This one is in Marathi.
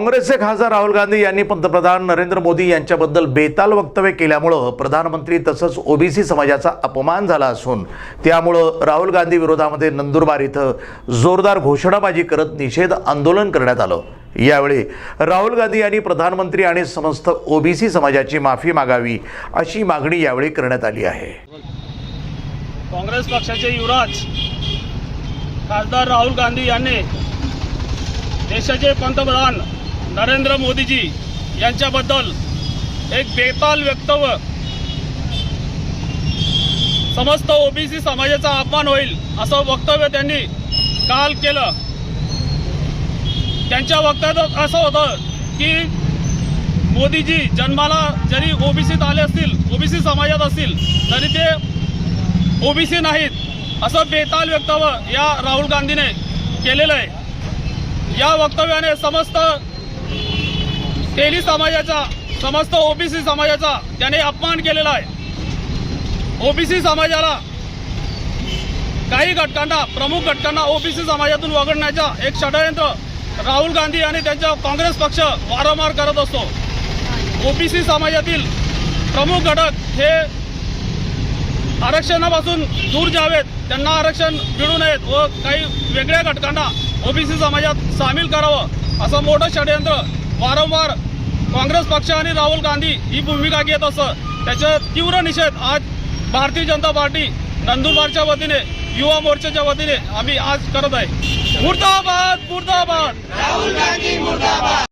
काँग्रेसचे खासदार राहुल गांधी यांनी पंतप्रधान नरेंद्र मोदी यांच्याबद्दल बेताल वक्तव्य केल्यामुळं प्रधानमंत्री तसंच ओबीसी समाजाचा अपमान झाला असून त्यामुळं राहुल गांधी विरोधामध्ये नंदुरबार इथं जोरदार घोषणाबाजी करत निषेध आंदोलन करण्यात आलं. यावेळी राहुल गांधी यांनी प्रधानमंत्री आणि समस्त ओबीसी समाजाची माफी मागावी अशी मागणी यावेळी करण्यात आली आहे. काँग्रेस पक्षाचे युवराज खासदार राहुल गांधी यांनी देशाचे पंतप्रधान नरेंद्र मोदीजी यांच्याबद्दल एक बेताल वक्तव्य. समस्त ओबीसी समाजाचा अपमान होईल असं वक्तव्य त्यांनी काल केलं. त्यांच्या वक्तव्यात असं होतं की मोदीजी जन्माला जरी ओबीसीत आले असतील ओबीसी समाजात असतील तरी ते ओबीसी नाहीत असं बेताल वक्तव्य या राहुल गांधीने केलेलं आहे. या वक्तव्याने समस्त तेली समाजाचा समस्त ओबीसी समाजाचा त्याने अपमान केलेला आहे. ओबीसी समाजाला काही घटकांना प्रमुख घटकांना ओबीसी समाजातून वगळण्याचा एक षडयंत्र राहुल गांधी आणि त्यांचा काँग्रेस पक्ष वारंवार करत असतो. ओबीसी समाजातील प्रमुख घटक हे आरक्षणापासून दूर जावेत त्यांना आरक्षण मिळू नयेत व काही वेगळ्या घटकांना ओबीसी समाजात सामील करावं असं मोठं षडयंत्र वारंवार काँग्रेस पक्ष आणि राहुल गांधी ही भूमिका घेत असं त्याचा तीव्र निषेध आज भारतीय जनता पार्टी नंदुरबारच्या वतीने युवा मोर्चाच्या वतीने आम्ही आज करत आहे. मुर्दाबाद मुर्दाबाद! राहुल गांधी मुर्दाबाद!